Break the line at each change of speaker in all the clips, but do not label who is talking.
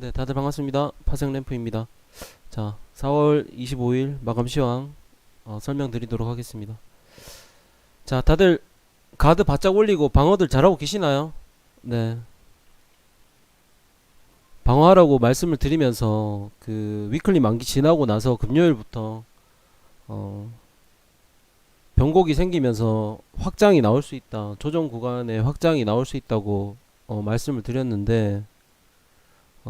네, 다들 반갑습니다. 파생램프입니다. 자, 4월 25일 마감 시황 어, 설명드리도록 하겠습니다. 자, 다들 가드 바짝 올리고 방어들 잘하고 계시나요? 네. 방어하라고 말씀을 드리면서 그 위클리 만기 지나고 나서 금요일부터 어, 변곡이 생기면서 확장이 나올 수 있다. 조정 구간에 확장이 나올 수 있다고 어, 말씀을 드렸는데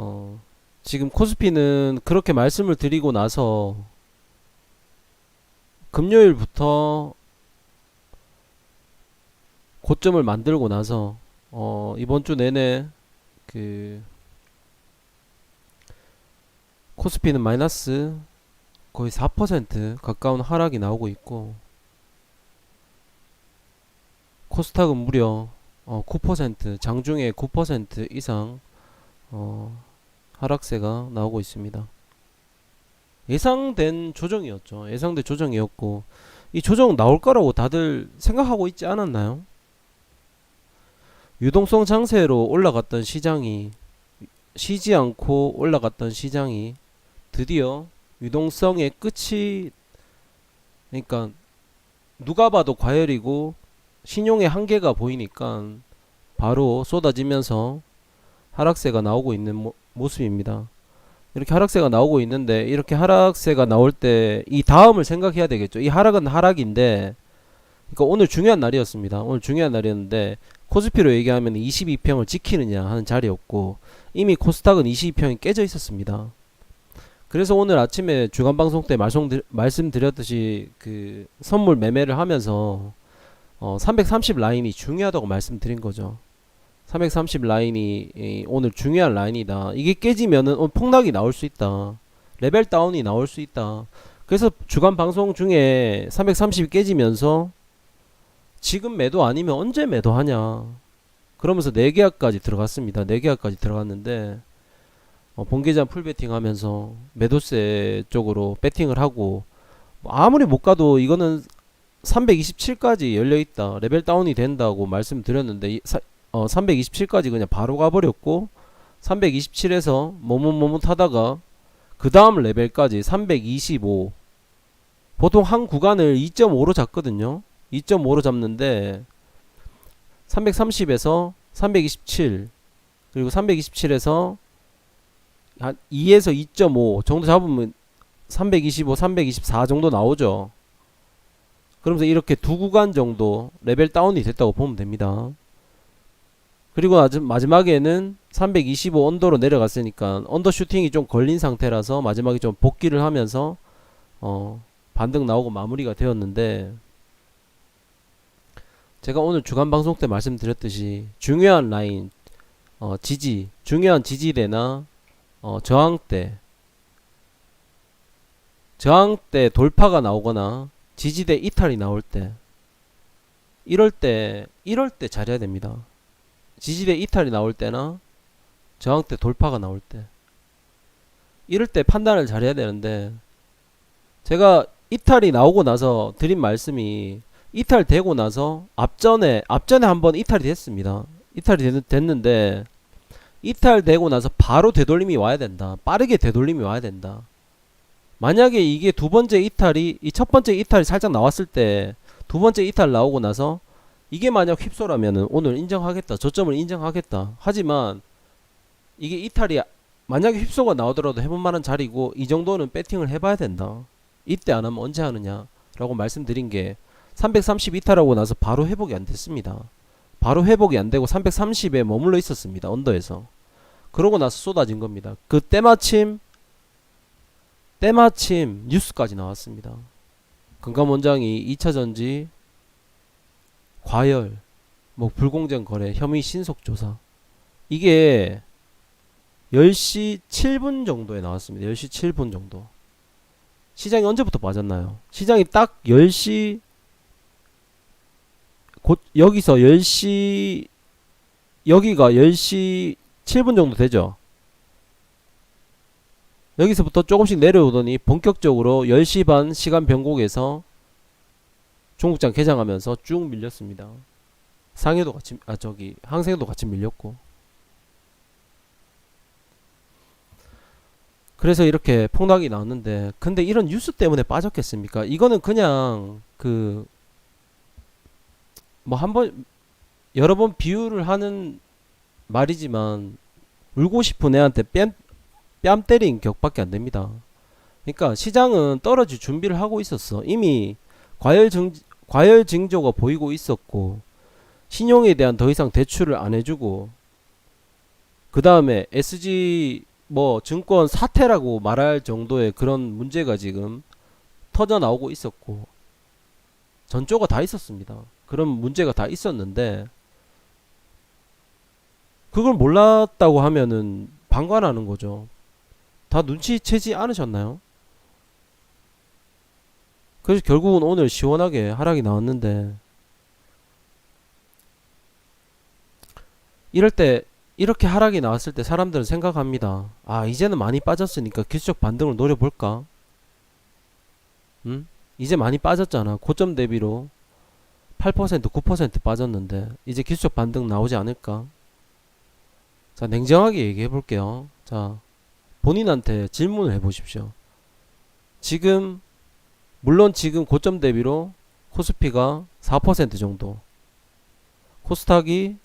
어, 지금 코스피는 그렇게 말씀을 드리고 나서 금요일부터 고점을 만들고 나서 어, 이번 주 내내 그 코스피는 마이너스 거의 4% 가까운 하락이 나오고 있고 코스닥은 무려 어, 9% 장중에 9% 이상 어, 하락세가 나오고 있습니다. 예상된 조정이었죠. 예상된 조정이었고 이 조정 나올 거라고 다들 생각하고 있지 않았나요? 유동성 장세로 올라갔던 시장이 쉬지 않고 올라갔던 시장이 드디어 유동성의 끝이 그러니까 누가 봐도 과열이고 신용의 한계가 보이니까 바로 쏟아지면서 하락세가 나오고 있는 모, 모습입니다. 이렇게 하락세가 나오고 있는데 이렇게 하락세가 나올 때 이 다음을 생각해야 되겠죠. 이 하락은 하락인데 그러니까 오늘 중요한 날이었습니다. 오늘 중요한 날이었는데 코스피로 얘기하면 22평을 지키느냐 하는 자리였고 이미 코스닥은 22평이 깨져 있었습니다. 그래서 오늘 아침에 주간 방송 때 말씀 말씀드렸듯이 그 선물 매매를 하면서 어, 330 라인이 중요하다고 말씀드린 거죠. 330 라인이 이, 오늘 중요한 라인이다. 이게 깨지면은 오늘 폭락이 나올 수 있다. 레벨 다운이 나올 수 있다. 그래서 주간 방송 중에 330이 깨지면서 지금 매도 아니면 언제 매도하냐. 그러면서 4계약까지 들어갔습니다. 4계약까지 들어갔는데 어, 본계장 풀베팅 하면서 매도세 쪽으로 배팅을 하고 뭐 아무리 못 가도 이거는 327까지 열려 있다. 레벨 다운이 된다고 말씀드렸는데 어, 327까지 그냥 바로 가버렸고 327에서 머뭇머뭇 하다가 그 다음 레벨까지 325 보통 한 구간을 2.5로 잡거든요. 2.5로 잡는데 330에서 327 그리고 327에서 한 2에서 2.5 정도 잡으면 325, 324 정도 나오죠. 그러면서 이렇게 두 구간 정도 레벨 다운이 됐다고 보면 됩니다 그리고 마지- 마지막에는 325 언더로 내려갔으니까 언더 슈팅이 좀 걸린 상태라서 마지막에 좀 복귀를 하면서 어 반등 나오고 마무리가 되었는데 제가 오늘 주간 방송 때 말씀드렸듯이 중요한 라인 어 지지 중요한 지지대나 어 저항대 저항대 돌파가 나오거나 지지대 이탈이 나올 때 이럴 때 이럴 때 잘해야 됩니다. 지지대 이탈이 나올 때나 저항대 돌파가 나올 때 이럴 때 판단을 잘해야 되는데 제가 이탈이 나오고 나서 드린 말씀이 이탈되고 나서 앞전에 앞전에 한번 이탈이 됐습니다. 이탈이 됐, 됐는데 이탈되고 나서 바로 되돌림이 와야 된다. 빠르게 되돌림이 와야 된다. 만약에 이게 두 번째 이탈이 이 첫 번째 이탈이 살짝 나왔을 때 두 번째 이탈 나오고 나서 이게 만약 휩소라면은 오늘 인정하겠다. 저점을 인정하겠다. 하지만 이게 이탈이 만약에 휩소가 나오더라도 해볼 만한 자리고 이 정도는 배팅을 해봐야 된다. 이때 안 하면 언제 하느냐라고 말씀드린 게 330 이탈하고 나서 바로 회복이 안 됐습니다. 바로 회복이 안 되고 330에 머물러 있었습니다. 언더에서. 그러고 나서 쏟아진 겁니다. 그 때마침 때마침 뉴스까지 나왔습니다. 금감원장이 2차 전지 과열, 뭐 불공정 거래, 혐의 신속 조사. 이게 10시 7분 정도에 나왔습니다. 10시 7분 정도. 시장이 언제부터 빠졌나요? 시장이 딱 10시 곧 여기서 10시 여기가 10시 7분 정도 되죠. 여기서부터 조금씩 내려오더니 본격적으로 10시 반 시간 변곡에서 중국장 개장하면서 쭉 밀렸습니다. 상해도 같이 아 저기 항생도 같이 밀렸고 그래서 이렇게 폭락이 나왔는데 근데 이런 뉴스 때문에 빠졌겠습니까? 이거는 그냥 그 뭐 한 번 여러 번 비유를 하는 말이지만 울고 싶은 애한테 뺨, 뺨 때린 격밖에 안 됩니다. 그러니까 시장은 떨어질 준비를 하고 있었어. 이미 과열 증 과열 징조가 보이고 있었고 신용에 대한 더 이상 대출을 안 해주고 그 다음에 SG 뭐 증권 사태라고 말할 정도의 그런 문제가 지금 터져 나오고 있었고 전조가 다 있었습니다. 그런 문제가 다 있었는데 그걸 몰랐다고 하면은 방관하는 거죠. 다 눈치채지 않으셨나요? 그래서 결국은 오늘 시원하게 하락이 나왔는데 이럴 때 이렇게 하락이 나왔을 때 사람들은 생각합니다. 아, 이제는 많이 빠졌으니까 기술적 반등을 노려볼까? 응? 이제 많이 빠졌잖아. 고점 대비로 8%, 9% 빠졌는데 이제 기술적 반등 나오지 않을까? 자, 냉정하게 얘기해 볼게요. 자, 본인한테 질문을 해 보십시오. 지금 물론 지금 고점 대비로 코스피가 4% 정도, 코스닥이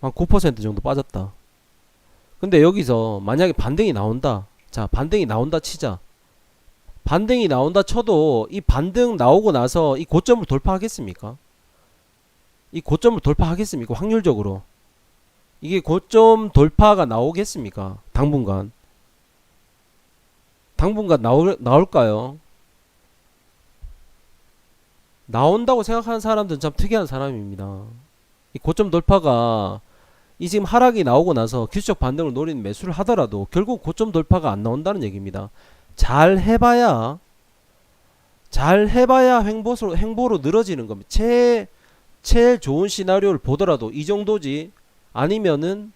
한 9% 정도 빠졌다. 근데 여기서 만약에 반등이 나온다. 자, 반등이 나온다 치자. 반등이 나온다 쳐도 이 반등 나오고 나서 이 고점을 돌파하겠습니까? 이 고점을 돌파하겠습니까? 확률적으로. 이게 고점 돌파가 나오겠습니까? 당분간. 당분간 나올, 나올까요? 나온다고 생각하는 사람들은 참 특이한 사람입니다. 이 고점 돌파가 이 지금 하락이 나오고 나서 기술적 반등을 노리는 매수를 하더라도 결국 고점 돌파가 안 나온다는 얘기입니다. 잘 해봐야 잘 해봐야 행보로 행보로 늘어지는 겁니다. 제 제일 좋은 시나리오를 보더라도 이 정도지 아니면은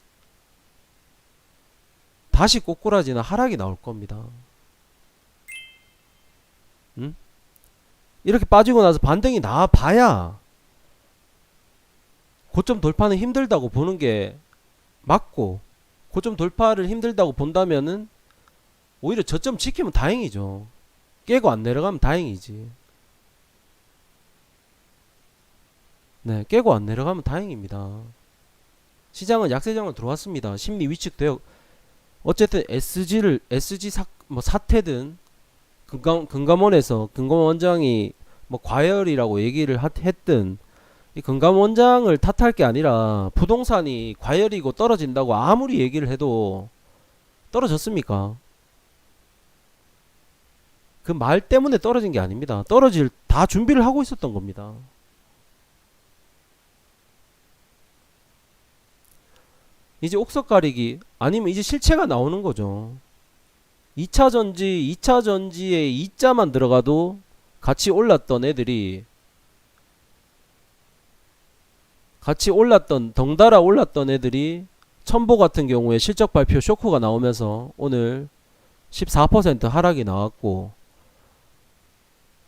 다시 꼬꾸라지나 하락이 나올 겁니다. 이렇게 빠지고 나서 반등이 나와 봐야 고점 돌파는 힘들다고 보는 게 맞고 고점 돌파를 힘들다고 본다면은 오히려 저점 지키면 다행이죠. 깨고 안 내려가면 다행이지. 네, 깨고 안 내려가면 다행입니다. 시장은 약세장을 들어왔습니다. 심리 위축되어 어쨌든 SG를 SG 사, 뭐 사태든 금감, 금감원에서 금감원 원장이 뭐 과열이라고 얘기를 하, 했든 이 금감 원장을 탓할 게 아니라 부동산이 과열이고 떨어진다고 아무리 얘기를 해도 떨어졌습니까? 그 말 때문에 떨어진 게 아닙니다. 떨어질 다 준비를 하고 있었던 겁니다. 이제 옥석 가리기 아니면 이제 실체가 나오는 거죠. 2차 전지, 2차 전지에 2자만 들어가도 같이 올랐던 애들이 같이 올랐던 덩달아 올랐던 애들이 첨보 같은 경우에 실적 발표 쇼크가 나오면서 오늘 14% 하락이 나왔고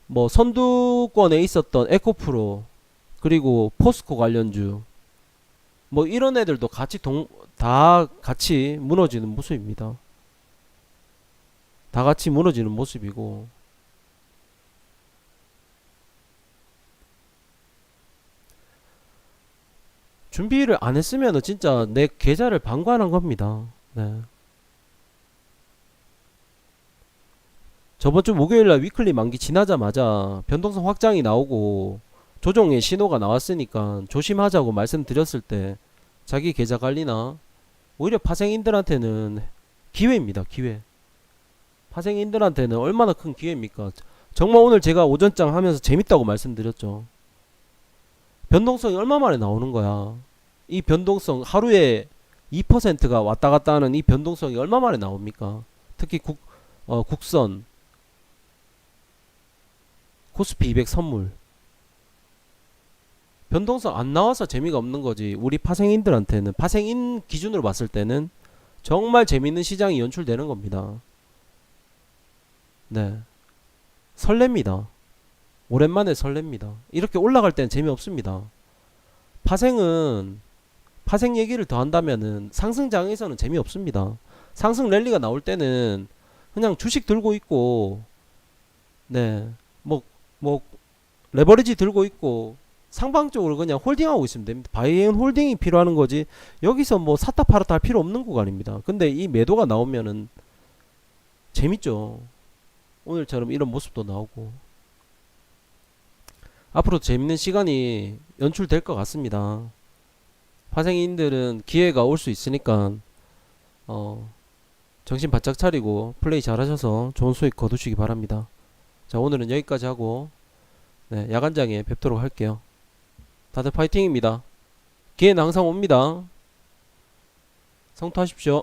뭐 선두권에 있었던 에코프로 그리고 포스코 관련주 뭐 이런 애들도 같이 동, 다 같이 무너지는 모습입니다. 다 같이 무너지는 모습이고 준비를 안 했으면 진짜 내 계좌를 방관한 겁니다. 네. 저번 주 목요일 날 위클리 만기 지나자마자 변동성 확장이 나오고 조정의 신호가 나왔으니까 조심하자고 말씀드렸을 때 자기 계좌 관리나 오히려 파생인들한테는 기회입니다. 기회. 파생인들한테는 얼마나 큰 기회입니까? 정말 오늘 제가 오전장 하면서 재밌다고 말씀드렸죠. 변동성이 얼마 만에 나오는 거야. 이 변동성 하루에 2%가 왔다 갔다 하는 이 변동성이 얼마 만에 나옵니까? 특히 국, 어, 국선, 코스피 200 선물. 변동성 안 나와서 재미가 없는 거지. 우리 파생인들한테는, 파생인 기준으로 봤을 때는 정말 재밌는 시장이 연출되는 겁니다. 네. 설렙니다. 오랜만에 설렙니다. 이렇게 올라갈 때는 재미없습니다. 파생은 파생 얘기를 더 한다면은 상승장에서는 재미없습니다. 상승 랠리가 나올 때는 그냥 주식 들고 있고 네뭐뭐 레버리지 들고 있고 상방적으로 그냥 홀딩하고 있으면 됩니다. 바이앤 홀딩이 필요한 거지 여기서 뭐 샀다 팔았다 할 필요 없는 구간입니다. 근데 이 매도가 나오면은 재밌죠. 오늘처럼 이런 모습도 나오고 앞으로 재밌는 시간이 연출될 것 같습니다. 화생인들은 기회가 올 수 있으니까 어 정신 바짝 차리고 플레이 잘하셔서 좋은 수익 거두시기 바랍니다. 자 오늘은 여기까지 하고 네, 야간장에 뵙도록 할게요. 다들 파이팅입니다. 기회는 항상 옵니다. 성투하십시오.